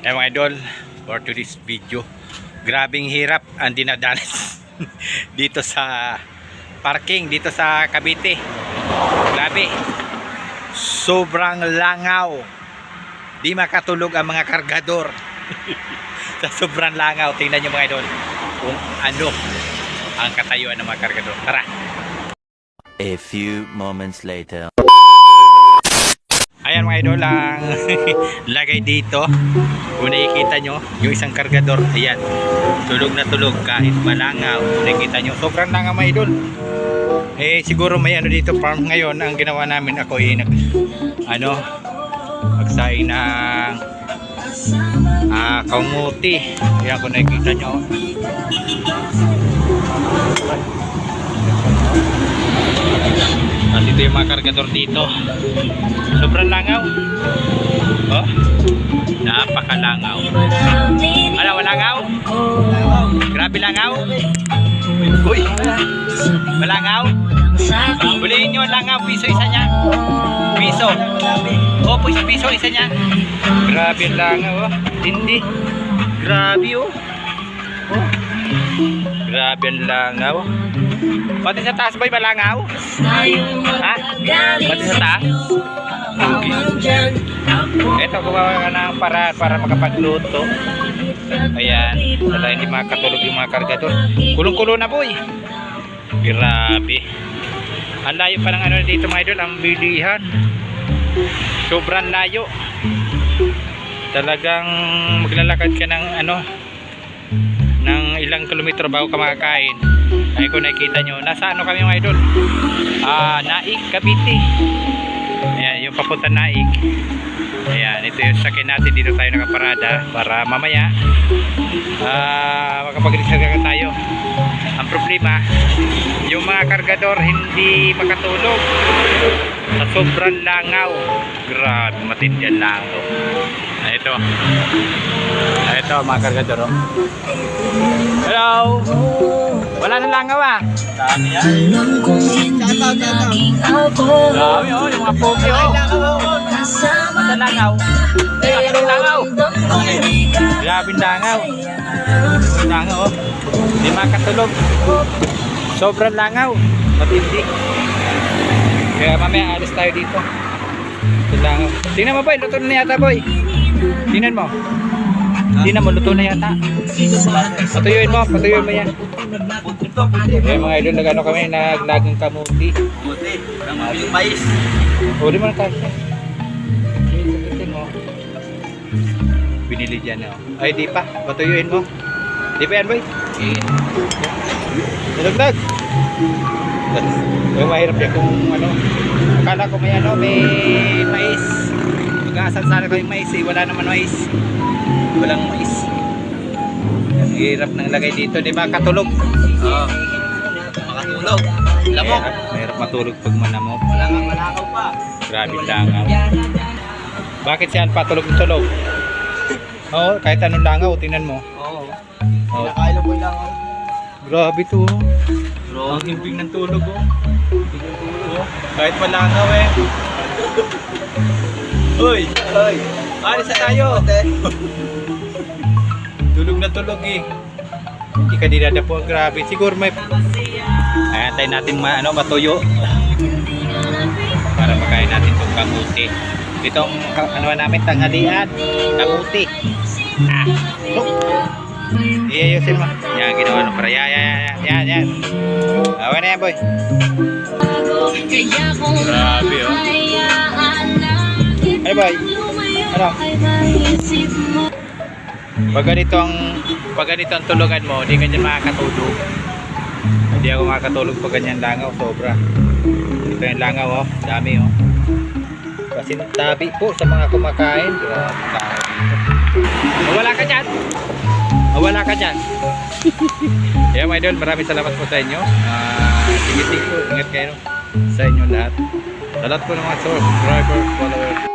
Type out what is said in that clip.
Eh mga idol, for today's video, grabing hirap ang dinadanas dito sa parking, dito sa Cavite. Grabe. Sobrang langaw. Di makatulog ang mga kargador. sa sobrang langaw, tingnan nyo mga idol kung ano ang katayuan ng mga kargador. Tara! A few moments later. Idol, ang lagay dito. Kung nakikita nyo, yung isang kargador, ayan, tulog na tulog kahit malangaw. Kung nakikita nyo, sobrang langaw mga. Eh, siguro may ano dito farm ngayon. Ang ginawa namin ako ay nag, ano, magsaing ng ah, kaumuti. Ayan kung nakikita nyo. At ito yung mga kargador dito. Sobrang langaw. Oh. Napakalangaw. Ano, malangaw? Grabe langaw. Uy. Malangaw. Bulihin nyo ang langaw. Piso isa niya. Piso. Oh, piso, piso isa niya. Grabe ang langaw. Oh. Hindi. Grabe oh. Oh. Grabe ang langaw. Pati sa taas ba'y malangaw? Ha? Pati sa taas? Okay. Ito, gumawa ka ng paraan para makapagluto. Ayan. Wala hindi makatulog yung mga kargador. Kulong-kulo na boy. Grabe. Ang layo pa ng ano dito mga idol. Ang bilihan. Sobrang layo. Talagang maglalakad ka ng ano ng ilang kilometro bago ka makakain. Ay kung nakikita nyo, nasa ano kami mga idol? Ah, Naik, Cavite. Ayan, yung papunta Naik. Ayan, ito yung sakin natin dito tayo nakaparada para mamaya ah, makapag-reserve tayo. Ang problema, yung mga kargador hindi makatulog sa sobrang langaw. Grabe, matindi ang langaw. Ah, ito. Ah, ito, mga kargador. Oh. Hello! Wala na langaw ah. Dami yan. Dami oh, yung mga pogi oh. Basta langaw. Anong langaw? Grabe langaw. Langaw oh. Hindi makatulog. Sobrang langaw. Matindi. Kaya mamaya alis tayo dito. Ito langaw. Tingnan mo boy, luto na yata boy. Tingnan mo. Tingnan mo, luto na yata. Patuyuin mo, patuyuin mo yan. Yan mga idol, nagano kami, naglagang kamuti. Buti, ang yung mais. Huli mo na tayo. Binili dyan oh. Ay, di pa. Patuyuin mo. Di pa yan, boy. Nalagdag. Yung mahirap yan kung ano. Akala ko may ano, may mais. Mag-aasal sana ko yung mais eh. Wala naman mais. Walang mais. Ang hirap ng lagay dito. Di ba katulog? Oo. Makatulog. Lamok. Mahirap, mahirap matulog pag manamok. Wala nga malakaw pa. Grabe langaw. Bakit siyan patulog ng tulog? Oo, kahit anong langaw, tingnan mo. Oo. Oh, Nakailan po lang ako. grabe to. oh. Ang himping ng tulog oh. oh. Kahit malangaw eh. Uy, Hoy. Alis na tayo. Tulog na tulog eh. Hindi ka dinadapo, grabe. Siguro may... Ayan, tayo natin ma, ano, matuyo. Para makain natin itong kamuti. Itong, ano namin, tanghalian. Kamuti. Ah, look. Iayusin mo. Yan, ginawa ng para. Yan, yan, yan, yan, yan. Okay na yan, boy. Grabe, oh. Ano, boy? Ano? Pag ganito ang pag ganito ang tulugan mo, hindi ka dyan makakatulog. Hindi ako makakatulog pag ganyan langaw, sobra. Ito yung langaw, oh. Dami, oh. Kasi tabi po sa mga kumakain. Dito. Mawala ka dyan. Mawala ka dyan. Kaya mga idol, maraming salamat po sa inyo. Ah, sige, sige po. Ingat kayo sa inyo lahat. Sa lahat po ng mga subscribers, followers.